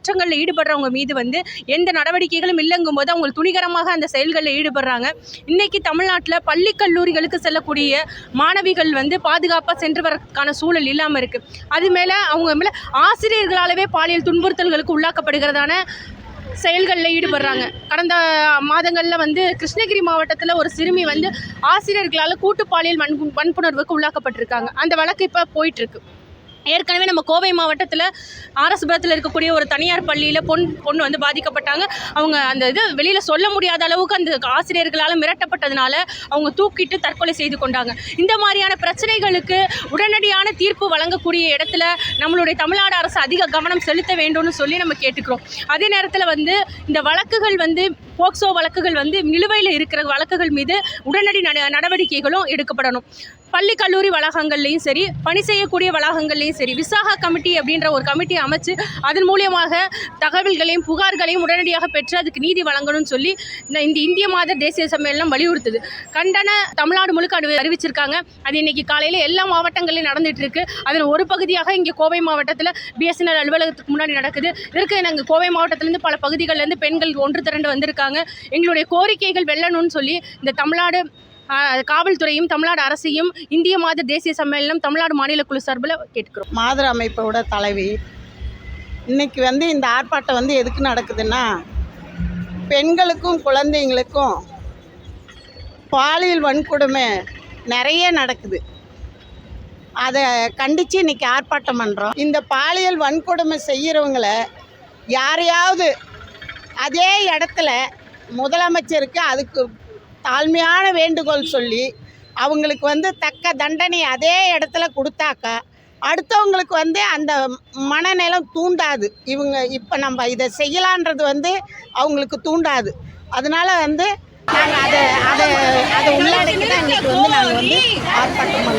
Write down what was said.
குற்றங்களில் ஈடுபடுறவங்க மீது வந்து எந்த நடவடிக்கைகளும் இல்லைங்கும் போது அவங்க துணிகரமாக அந்த செயல்களில் ஈடுபடுறாங்க. இன்னைக்கு தமிழ்நாட்டில் பள்ளி கல்லூரிகளுக்கு செல்லக்கூடிய மாணவிகள் வந்து பாதுகாப்பாக சென்று வரக்கான சூழல் இல்லாமல் இருக்குது அது மேலே அவங்க மேலே ஆசிரியர்களாலவே பாலியல் துன்புறுத்தல்களுக்கு உள்ளாக்கப்படுகிறதான செயல்களில் ஈடுபடுறாங்க. கடந்த மாதங்களில் வந்து கிருஷ்ணகிரி மாவட்டத்தில் ஒரு சிறுமி வந்து ஆசிரியர்களால் கூட்டு பாலியல் வன் வன்புணர்வுக்கு உள்ளாக்கப்பட்டிருக்காங்க. அந்த வழக்கு இப்போ போயிட்டுருக்கு ஏற்கனவே நம்ம கோவை மாவட்டத்தில் ஆரஸ்புரத்தில் இருக்கக்கூடிய ஒரு தனியார் பள்ளியில் பொன் பொண்ணு வந்து பாதிக்கப்பட்டாங்க. அவங்க அந்த இது வெளியில் சொல்ல முடியாத அளவுக்கு அந்த ஆசிரியர்களால் மிரட்டப்பட்டதுனால அவங்க தூக்கிட்டு தற்கொலை செய்து கொண்டாங்க. இந்த மாதிரியான பிரச்சனைகளுக்கு உடனடியான தீர்ப்பு வழங்கக்கூடிய இடத்துல நம்மளுடைய தமிழ்நாடு அரசு அதிக கவனம் செலுத்த வேண்டும்னு சொல்லி நம்ம கேட்டுக்கிறோம். அதே நேரத்தில் வந்து இந்த வழக்குகள் வந்து போக்சோ வழக்குகள் வந்து நிலுவையில் இருக்கிற வழக்குகள் மீது உடனடி நடவடிக்கைகளும் எடுக்கப்படணும். பள்ளி கல்லூரி வளாகங்கள்லையும் சரி பணி செய்யக்கூடிய வளாகங்கள்லையும் சரி விசாகா கமிட்டி அப்படின்ற ஒரு கமிட்டி அமைச்சு அதன் மூலியமாக தகவல்களையும் புகார்களையும் உடனடியாக பெற்று அதுக்கு நீதி வழங்கணும்னு சொல்லி இந்த இந்த இந்திய மாத தேசிய சம்மேளனம் வலியுறுத்துது. கண்டன தமிழ்நாடு முழுக்க அறிவிச்சிருக்காங்க. அது இன்னைக்கு காலையில் எல்லா மாவட்டங்களிலும் நடந்துட்டு இருக்கு. அதன் ஒரு பகுதியாக இங்கே கோவை மாவட்டத்தில் பிஎஸ்என்எல் அலுவலகத்துக்கு முன்னாடி நடக்குது. இதற்கு நாங்கள் கோவை மாவட்டத்திலேருந்து பல பகுதிகளிலேருந்து பெண்கள் ஒன்று திரண்டு வந்திருக்காங்க. எங்களுடைய கோரிக்கைகள் வெல்லணும்னு சொல்லி இந்த தமிழ்நாடு காவல்துறையும் தமிழ்நாடு அரசையும் இந்திய மாத தேசிய சம்மேளனம் தமிழ்நாடு மாநில குழு சார்பில் கேட்டுக்கிறோம். மாதர் அமைப்போட தலைவி இன்னைக்கு வந்து இந்த ஆர்ப்பாட்டம் வந்து எதுக்கு நடக்குதுன்னா பெண்களுக்கும் குழந்தைங்களுக்கும் பாலியல் வன்கொடுமை நிறைய நடக்குது. அதை கண்டித்து இன்னைக்கு ஆர்ப்பாட்டம் பண்ணுறோம் இந்த பாலியல் வன்கொடுமை செய்கிறவங்கள யாரையாவது அதே இடத்துல முதலமைச்சருக்கு அதுக்கு தாழ்மையான வேண்டுகோள் சொல்லி அவங்களுக்கு வந்து தக்க தண்டனை அதே இடத்துல கொடுத்தாக்கா அடுத்தவங்களுக்கு வந்து அந்த மனநிலம் தூண்டாது. இவங்க இப்போ நம்ம இதை செய்யலான்றது வந்து அவங்களுக்கு தூண்டாது. அதனால வந்து நாங்கள் அதை அதை அதை உள்ளடக்கி தான் இன்றைக்கி வந்து நாங்கள் வந்து ஆர்ப்பாட்டம் பண்ணோம்.